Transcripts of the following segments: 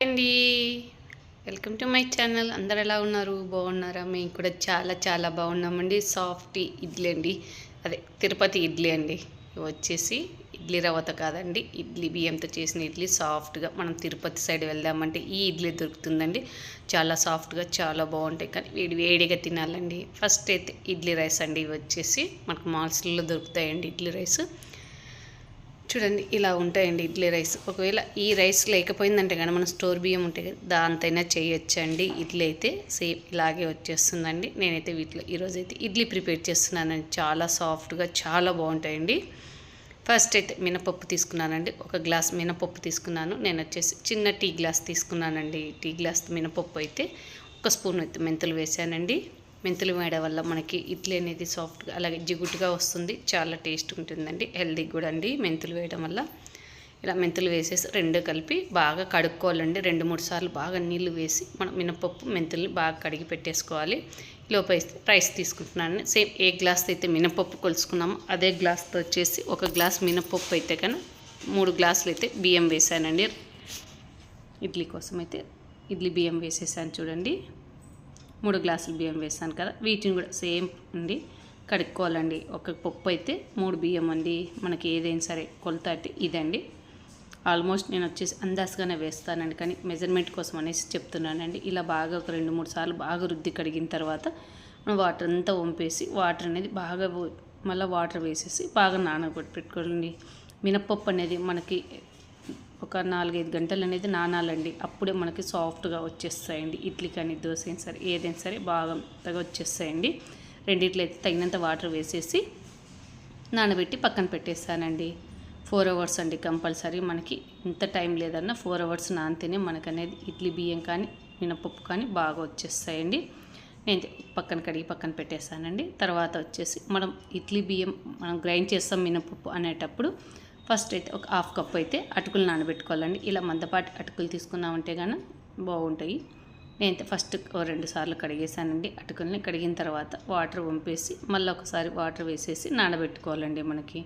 అండి. Welcome to my channel. అందరు ఎలా ఉన్నారు? బాగున్నారా? మేము కూడా చాలా చాలా బాగున్నామండి. సాఫ్ట్ ఇడ్లీ అండి. అదే తిరుపతి ఇడ్లీ అండి. ఇవి వచ్చేసి ఇడ్లీ రవ్వత కాదండి. ఇడ్లీ బియ్యంతో చేసిన ఇడ్లీ సాఫ్ట్గా మనం తిరుపతి సైడ్ వెళ్దామంటే ఈ ఇడ్లీ దొరుకుతుందండి. చాలా సాఫ్ట్గా చాలా బాగుంటాయి. కానీ వేడి వేడిగా తినాలండి. ఫస్ట్ అయితే ఇడ్లీ రైస్ అండి. ఇవి వచ్చేసి మనకు మాల్స్లో దొరుకుతాయండి ఇడ్లీ రైస్. చూడండి ఇలా ఉంటాయండి ఇడ్లీ రైస్. ఒకవేళ ఈ రైస్ లేకపోయిందంటే కానీ మనం స్టోర్ బియ్యం ఉంటే దాంతైనా చేయొచ్చండి ఇడ్లీ అయితే. సేమ్ ఇలాగే వచ్చేస్తుందండి. నేనైతే వీటిలో ఈరోజు అయితే ఇడ్లీ ప్రిపేర్ చేస్తున్నానండి. చాలా సాఫ్ట్గా చాలా బాగుంటాయండి. ఫస్ట్ అయితే మినపప్పు తీసుకున్నానండి. ఒక గ్లాస్ మినపప్పు తీసుకున్నాను. నేను వచ్చేసి చిన్న టీ గ్లాస్ తీసుకున్నానండి. టీ గ్లాస్ మినపప్పు అయితే. ఒక స్పూన్ అయితే మెంతులు వేసానండి మెంతులు వేయడం వల్ల మనకి ఇడ్లీ అనేది సాఫ్ట్గా అలాగే జిగుటుగా వస్తుంది. చాలా టేస్ట్ ఉంటుందండి. హెల్దీ కూడా అండి మెంతులు వేయడం వల్ల. ఇలా మెంతులు వేసేసి రెండు కలిపి బాగా కడుక్కోవాలండి. రెండు మూడు సార్లు బాగా నీళ్ళు వేసి మనం మినపప్పు మెంతుల్ని బాగా కడిగి పెట్టేసుకోవాలి. లోపల రైస్ తీసుకుంటున్నాను. సేమ్ ఏ గ్లాస్ అయితే మినపప్పు కొలుసుకున్నామో అదే గ్లాస్తో వచ్చేసి ఒక గ్లాస్ మినపప్పు అయితే కానీ మూడు గ్లాసులు అయితే బియ్యం వేసానండి. ఇడ్లీ కోసం అయితే ఇడ్లీ బియ్యం వేసేసాను చూడండి. మూడు గ్లాసులు బియ్యం వేసాను కదా వీటిని కూడా సేమ్ అండి. కడుక్కోవాలండి. ఒక పప్పు అయితే మూడు బియ్యం అండి. మనకి ఏదైనా సరే కొలత అయితే ఇదండి. ఆల్మోస్ట్ నేను వచ్చేసి అందాజుగానే వేస్తానండి కానీ మెజర్మెంట్ కోసం అనేసి చెప్తున్నానండి. ఇలా బాగా ఒక రెండు మూడు సార్లు బాగా రుద్ది కడిగిన తర్వాత మనం వాటర్ అంతా వంపేసి వాటర్ అనేది బాగా మళ్ళీ వాటర్ వేసేసి బాగా నానబెట్టి పెట్టుకోండి మినప్పప్పు అనేది మనకి ఒక నాలుగైదు గంటలు అనేది నానాలండి. అప్పుడే మనకి సాఫ్ట్గా వచ్చేస్తాయండి. ఇడ్లీ కానీ దోశ అయినా సరే ఏదైనా సరే బాగా మెత్తగా వచ్చేస్తాయండి. రెండిట్లో అయితే తగినంత వాటర్ వేసేసి నానబెట్టి పక్కన పెట్టేస్తానండి. ఫోర్ అవర్స్ అండి కంపల్సరీ మనకి. ఇంత టైం లేదన్నా ఫోర్ అవర్స్ నానితేనే మనకు అనేది ఇడ్లీ బియ్యం కానీ మినపప్పు కానీ బాగా వచ్చేస్తాయండి. నేను పక్కన కడిగి పక్కన పెట్టేస్తానండి. తర్వాత వచ్చేసి మనం ఇడ్లీ బియ్యం మనం గ్రైండ్ చేస్తాం మినపప్పు అనేటప్పుడు ఫస్ట్ అయితే ఒక హాఫ్ కప్ అయితే అటుకులు నానబెట్టుకోవాలండి. ఇలా మందపాటి అటుకులు తీసుకున్నామంటే కానీ బాగుంటాయి. నేను ఫస్ట్ ఓ రెండు సార్లు కడిగేసానండి అటుకుల్ని కడిగిన తర్వాత వాటర్ వంపేసి మళ్ళీ ఒకసారి వాటర్ వేసేసి నానబెట్టుకోవాలండి మనకి.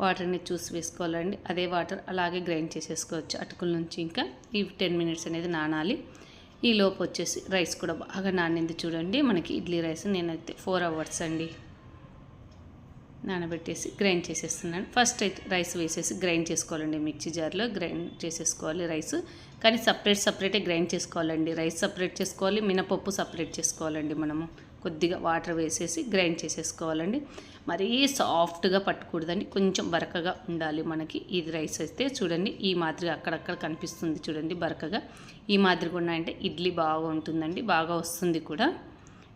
వాటర్ని చూసి వేసుకోవాలండి. అదే వాటర్ అలాగే గ్రైండ్ చేసేసుకోవచ్చు అటుకుల నుంచి ఇంకా. ఈ టెన్ మినిట్స్ అనేది నానాలి. ఈ లోపు వచ్చేసి రైస్ కూడా బాగా నానింది చూడండి. మనకి ఇడ్లీ రైస్ నేనైతే ఫోర్ అవర్స్ అండి నానబెట్టేసి గ్రైండ్ చేసేస్తున్నాను. ఫస్ట్ అయితే రైస్ వేసేసి గ్రైండ్ చేసుకోవాలండి మిక్సీ జార్లో. గ్రైండ్ చేసేసుకోవాలి రైస్. కానీ సపరేట్ సపరేటే గ్రైండ్ చేసుకోవాలండి. రైస్ సపరేట్ చేసుకోవాలి మినపప్పు సపరేట్ చేసుకోవాలండి మనము. కొద్దిగా వాటర్ వేసేసి గ్రైండ్ చేసేసుకోవాలండి. మరీ సాఫ్ట్గా పట్టకూడదండి. కొంచెం బరకగా ఉండాలి మనకి. ఇది రైస్ అయితే చూడండి ఈ మాదిరిగా అక్కడక్కడ కనిపిస్తుంది చూడండి బరకగా. ఈ మాదిరిగా ఉన్నాయంటే ఇడ్లీ బాగా ఉంటుందండి బాగా వస్తుంది కూడా.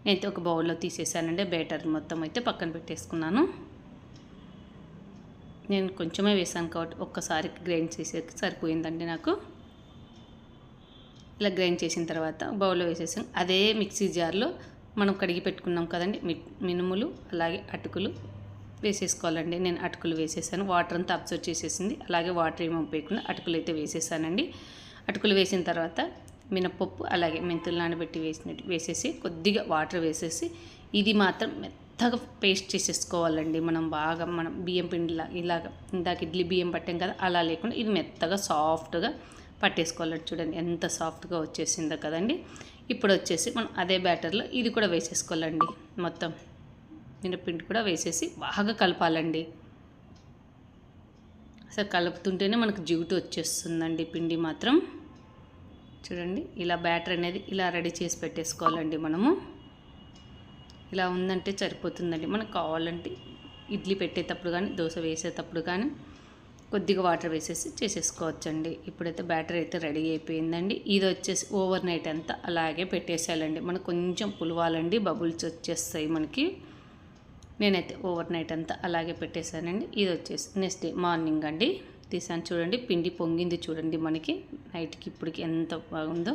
నేనైతే ఒక బౌల్లో తీసేసానండి బేటర్ మొత్తం అయితే పక్కన పెట్టేసుకున్నాను. నేను కొంచెమే వేసాను కాబట్టి ఒక్కసారి గ్రైండ్ చేసేకి సరిపోయిందండి నాకు. ఇలా గ్రైండ్ చేసిన తర్వాత బౌల్లో వేసేసాను. అదే మిక్సీ జార్లో మనం కడిగి పెట్టుకున్నాం కదండి మి- మినుములు అలాగే అటుకులు వేసేసుకోవాలండి. నేను అటుకులు వేసేసాను. వాటర్ అంతా అబ్జర్వ్ చేసేసింది. అలాగే వాటర్ ఏమి ఉపయోగకుండా అటుకులు అయితే వేసేసానండి. అటుకులు వేసిన తర్వాత మినపప్పు అలాగే మెంతులు నానబెట్టి వేసినట్టు వేసేసి కొద్దిగా వాటర్ వేసేసి ఇది మాత్రం మెత్తగా పేస్ట్ చేసేసుకోవాలండి. మనం బాగా మనం బియ్యం పిండిలా ఇలాగ ఇందాక ఇడ్లీ బియ్యం పట్టాం కదా అలా లేకుండా ఇది మెత్తగా సాఫ్ట్గా పట్టేసుకోవాలండి. చూడండి ఎంత సాఫ్ట్గా వచ్చేసిందో కదండి. ఇప్పుడు వచ్చేసి మనం అదే బ్యాటర్లో ఇది కూడా వేసేసుకోవాలండి. మొత్తం మినపిండి కూడా వేసేసి బాగా కలపాలండి. అసలు కలుపుతుంటేనే మనకు జిగుటు వచ్చేస్తుందండి పిండి మాత్రం. చూడండి ఇలా బ్యాటర్ అనేది ఇలా రెడీ చేసి పెట్టేసుకోవాలండి మనము. ఇలా ఉందంటే సరిపోతుందండి. మనకు కావాలంటే ఇడ్లీ పెట్టేటప్పుడు కానీ దోశ వేసేటప్పుడు కానీ కొద్దిగా వాటర్ వేసేసి చేసేసుకోవచ్చండి. ఇప్పుడైతే బ్యాటర్ అయితే రెడీ అయిపోయిందండి. ఇది వచ్చేసి ఓవర్ నైట్ అంతా అలాగే పెట్టేసేయాలండి. మనకు కొంచెం పులవాలండి బబుల్స్ వచ్చేస్తాయి మనకి. నేనైతే ఓవర్ నైట్ అంతా అలాగే పెట్టేశానండి. ఇది వచ్చేసి నెక్స్ట్ డే మార్నింగ్ అండి. తీసాను చూడండి పిండి పొంగింది చూడండి మనకి. నైట్కి ఇప్పటికి ఎంత బాగుందో.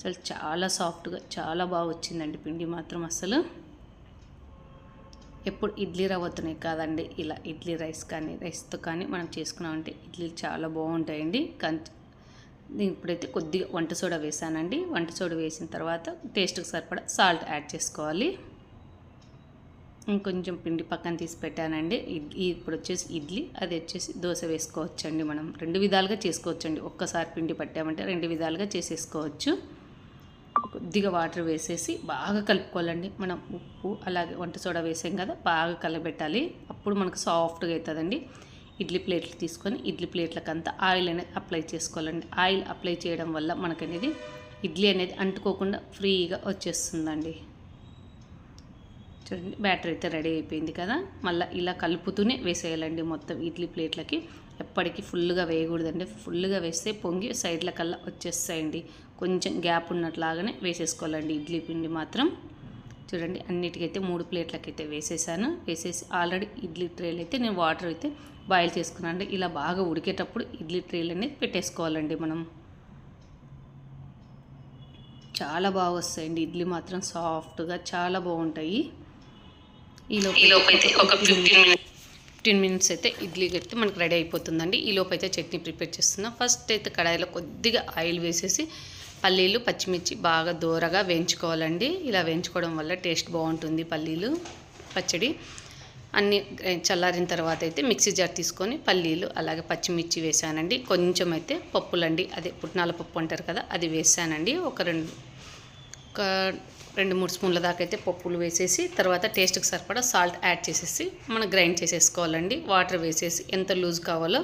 చాలా చాలా సాఫ్ట్గా చాలా బాగా వచ్చిందండి పిండి మాత్రం అసలు. ఎప్పుడు ఇడ్లీ రవ్వతోనే కాదండి. ఇలా ఇడ్లీ రైస్ కానీ రైస్తో కానీ మనం చేసుకున్నామంటే ఇడ్లీలు చాలా బాగుంటాయండి. కానీ నేను ఇప్పుడైతే కొద్దిగా వంట సోడా వేసానండి. వంట సోడా వేసిన తర్వాత టేస్ట్కి సరిపడా సాల్ట్ యాడ్ చేసుకోవాలి. ఇంకొంచెం పిండి పక్కన తీసి పెట్టానండి. ఇడ్లీ ఇప్పుడు వచ్చేసి ఇడ్లీ అది వచ్చేసి దోశ వేసుకోవచ్చండి మనం. రెండు విధాలుగా చేసుకోవచ్చండి. ఒక్కసారి పిండి పట్టామంటే రెండు విధాలుగా చేసేసుకోవచ్చు. కొద్దిగా వాటర్ వేసేసి బాగా కలుపుకోవాలండి. మనం ఉప్పు అలాగే వంట సోడా వేసాం కదా బాగా కలబెట్టాలి. అప్పుడు మనకు సాఫ్ట్గా అవుతుందండి ఇడ్లీ ప్లేట్లు తీసుకొని ఇడ్లీ ప్లేట్లకంతా ఆయిల్ అనేది అప్లై చేసుకోవాలండి. ఆయిల్ అప్లై చేయడం వల్ల మనకనేది ఇడ్లీ అనేది అంటుకోకుండా ఫ్రీగా వచ్చేస్తుందండి. చూడండి బ్యాటర్ అయితే రెడీ అయిపోయింది కదా. మళ్ళీ ఇలా కలుపుతూనే వేసేయాలండి మొత్తం ఇడ్లీ ప్లేట్లకి. ఎప్పటికీ ఫుల్గా వేయకూడదండి. ఫుల్గా వేస్తే పొంగి సైడ్ల కల్లా వచ్చేస్తాయండి. కొంచెం గ్యాప్ ఉన్నట్లాగానే వేసేసుకోవాలండి. ఇడ్లీ పిండి మాత్రం. చూడండి అన్నిటికైతే మూడు ప్లేట్లకైతే వేసేసాను. వేసేసి ఆల్రెడీ ఇడ్లీ ట్రేలు అయితే నేను వాటర్ అయితే బాయిల్ చేసుకున్నాను అండి. ఇలా బాగా ఉడికేటప్పుడు ఇడ్లీ ట్రేలు అనేది పెట్టేసుకోవాలండి మనం. చాలా బాగా వస్తాయండి. ఇడ్లీ మాత్రం సాఫ్ట్గా చాలా బాగుంటాయి. ఈలోపు అయితే ఒక ఫిఫ్టీన్ ఫిఫ్టీన్ మినిట్స్ అయితే ఇడ్లీ కట్టి మనకు రెడీ అయిపోతుందండి. ఈలోపు అయితే చట్నీ ప్రిపేర్ చేస్తున్నా. ఫస్ట్ అయితే కడాయిలో కొద్దిగా ఆయిల్ వేసేసి పల్లీలు పచ్చిమిర్చి బాగా దూరగా వేయించుకోవాలండి. ఇలా వేయించుకోవడం వల్ల టేస్ట్ బాగుంటుంది పల్లీలు పచ్చడి. అన్నీ చల్లారిన తర్వాత అయితే మిక్సీ జార్ తీసుకొని పల్లీలు అలాగే పచ్చిమిర్చి వేసానండి. కొంచెం అయితే పప్పులండి. అదే పుట్నాల పప్పు అంటారు కదా అది వేసానండి. ఒక రెండు ఒక రెండు మూడు స్పూన్ల దాకా అయితే పప్పులు వేసేసి తర్వాత టేస్ట్కి సరిపడా సాల్ట్ యాడ్ చేసేసి మనం గ్రైండ్ చేసేసుకోవాలండి. వాటర్ వేసేసి ఎంత లూజ్ కావాలో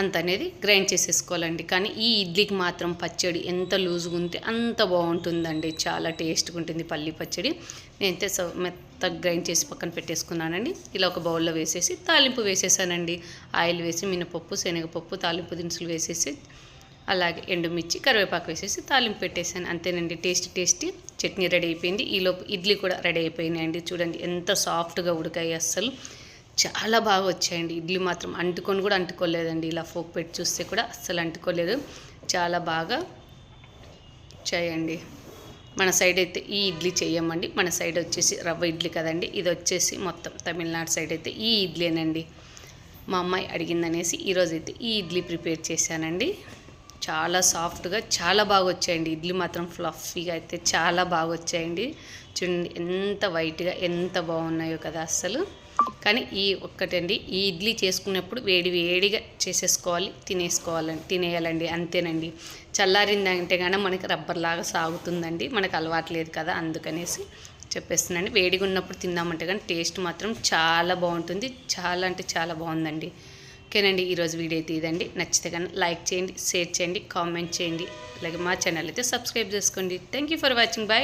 అంత అనేది గ్రైండ్ చేసేసుకోవాలండి. కానీ ఈ ఇడ్లీకి మాత్రం పచ్చడి ఎంత లూజ్గా ఉంటే అంత బాగుంటుందండి. చాలా టేస్ట్గా ఉంటుంది పల్లి పచ్చడి. నేనైతే సో మెత్తగా గ్రైండ్ చేసి పక్కన పెట్టేసుకున్నానండి. ఇలా ఒక బౌల్లో వేసేసి తాలింపు వేసేసానండి. ఆయిల్ వేసి మినపప్పు శనగపప్పు తాలింపు దినుసులు వేసేసి అలాగే ఎండుమిర్చి కరివేపాకు వేసేసి తాలింపు పెట్టేసాను అంతేనండి టేస్ట్ టేస్టీ. చట్నీ రెడీ అయిపోయింది. ఈలోపు ఇడ్లీ కూడా రెడీ అయిపోయినాయండి. చూడండి ఎంత సాఫ్ట్గా ఉడికాయి అస్సలు. చాలా బాగా వచ్చాయండి. ఇడ్లీ మాత్రం అంటుకొని కూడా అంటుకోలేదండి. ఇలా ఫోక్ పెట్టి చూస్తే కూడా అస్సలు అంటుకోలేదు. చాలా బాగా చేయండి మన సైడ్ అయితే ఈ ఇడ్లీ చేయమండి మన సైడ్ వచ్చేసి రవ్వ ఇడ్లీ కదండి. ఇది వచ్చేసి మొత్తం తమిళనాడు సైడ్ అయితే ఈ ఇడ్లీనండి మా అమ్మాయి అడిగిందనేసి ఈరోజైతే ఈ ఇడ్లీ ప్రిపేర్ చేశానండి. చాలా సాఫ్ట్గా చాలా బాగా వచ్చాయండి ఇడ్లీ మాత్రం ఫ్లఫీగా అయితే చాలా బాగా వచ్చాయండి చూడండి ఎంత వైట్గా ఎంత బాగున్నాయో కదా అస్సలు. కానీ ఈ ఒక్కటండి ఈ ఇడ్లీ చేసుకున్నప్పుడు వేడి వేడిగా చేసేసుకోవాలి తినేసుకోవాలండి తినేయాలండి అంతేనండి. చల్లారిందంటే కానీ మనకి రబ్బర్ లాగా సాగుతుందండి. మనకు అలవాట్లేదు కదా అందుకనేసి చెప్పేస్తున్నాండి వేడిగా ఉన్నప్పుడు తిందామంటే కానీ టేస్ట్ మాత్రం చాలా బాగుంటుంది చాలా అంటే చాలా బాగుందండి ఓకేనండి ఈరోజు వీడియో అయితే ఇదండి. నచ్చితే కానీ లైక్ చేయండి షేర్ చేయండి కామెంట్ చేయండి. అలాగే మా ఛానల్ అయితే సబ్స్క్రైబ్ చేసుకోండి. Thank you for watching. Bye.